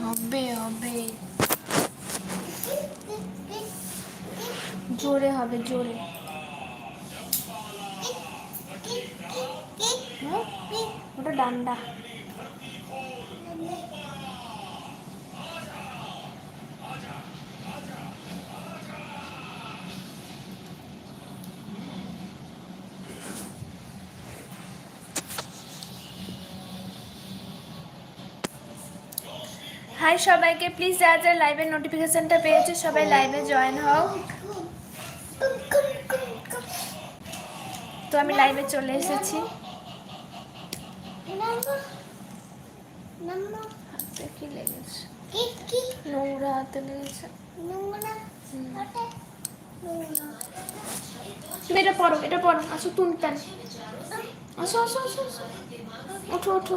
হবে হবে। জোরে হবে জোরে। হ্যাঁ? ওটা ডান্ডা। হাই সবাইকে প্লিজ যারা যারা লাইভের নোটিফিকেশনটা পেয়েছে, সবাই লাইভে জয়েন হও। তো আমি লাইভে চলে এসেছি। নোংরা হাতে লেগেছে। এটা পড়ো এটা পড়ো আসো আসো আসো ওঠো।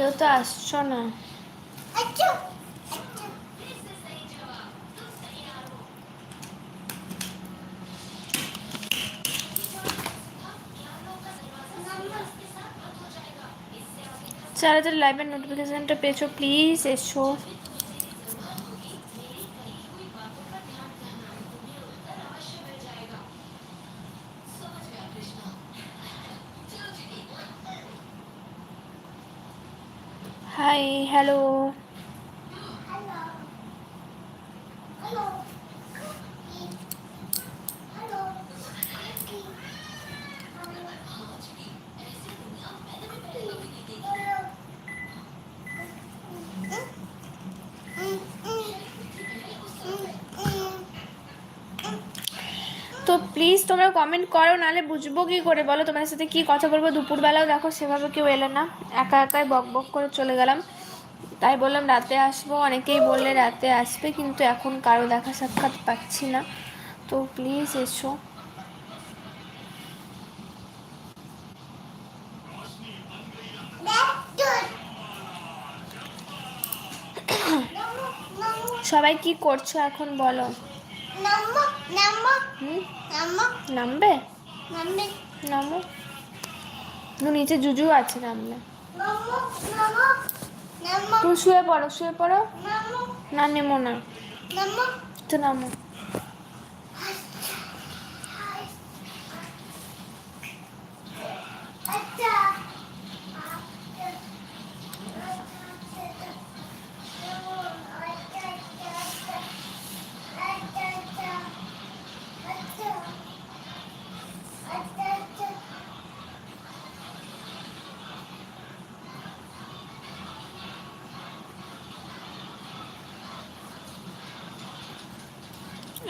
কেউ তো আসছো না। যারা যারা লাইভের নোটিফিকেশানটা পেয়েছ প্লিজ এসো। হাই হ্যালো তো প্লিজ তোমরা কমেন্ট করো, নাহলে বুঝব কি করে বলো? তোমাদের সাথে কি কথা বলব? দুপুরবেলাও দেখো, সেভাবে কেউ এলো না। একা একাই বক বক করে চলে গেলাম। তাই বললাম, রাতে আসব। অনেকেই বললে রাতে আসবে, কিন্তু এখন কারও দেখা সাক্ষাৎ পাচ্ছি না। তো প্লিজ এসো। সবাই কি করছ এখন বলো? নামবে নামো নিচে জুজু আছে নামবে তুমি শুয়ে পড়ো শুয়ে পড়ো না নেমো না তো নামো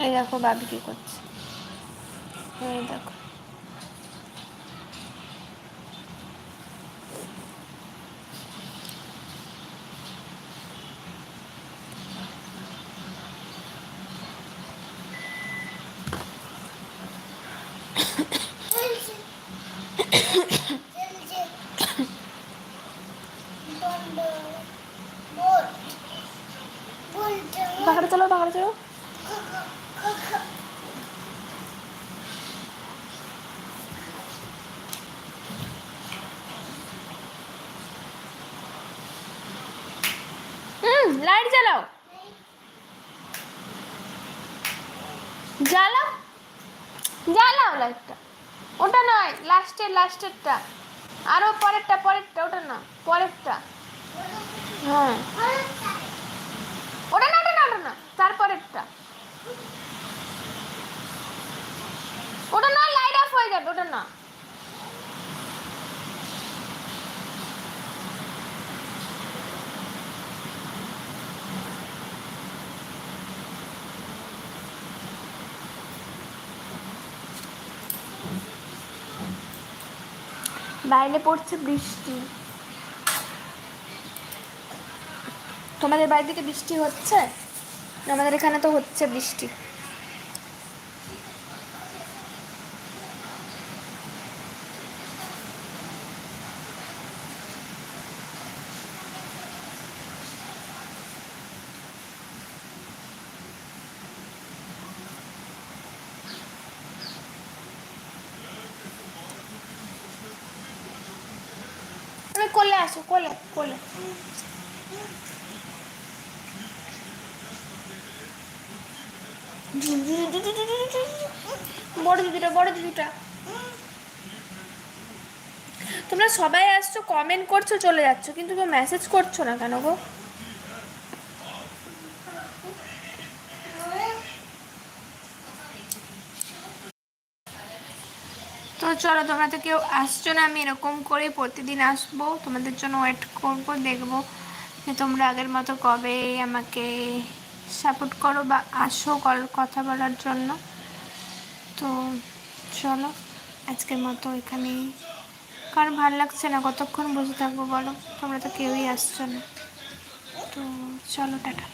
এই দেখো বাবি কি করছে। এই দেখো। পাহাড়ে চলো পাহাড়ে চলো। লাইট জ্বালাও। জ্বালাও। জ্বালাও লাইটটা। ওটা নয়, লাস্টের, লাস্টেরটা। আরও পরেরটা পরেরটা, ওটা না, পরেরটা। হ্যাঁ। ওটা না ওটা না ওটা না তারপরেরটা ওটা না, লাইট অফ হয়ে যাবে, ওটা না। বাইরে পড়ছে বৃষ্টি। তোমাদের বাড়ির দিকে বৃষ্টি হচ্ছে? আমাদের এখানে তো হচ্ছে বৃষ্টি। কোলে আসো কোলে কোলে বড় দিদিটা বড় দিদিটা। তোমরা সবাই আসছো কমেন্ট করছ, চলে যাচ্ছ, কিন্তু কেউ মেসেজ করছ না কেন গো? চলো, তোমরা তো কেউ আসছো না, আমি এরকম করে প্রতিদিন আসব। তোমাদের জন্য ওয়েট করব, দেখব যে তোমরা আগের মতো কবে আমাকে সাপোর্ট করো বা আসো কল, কথা বলার জন্য। তো চলো, আজকের মতো এখানেই। কারণ ভালো লাগছে না, কতক্ষণ বসে থাকব বলো? তোমরা তো কেউই আসছো না। তো চলো, টাটা।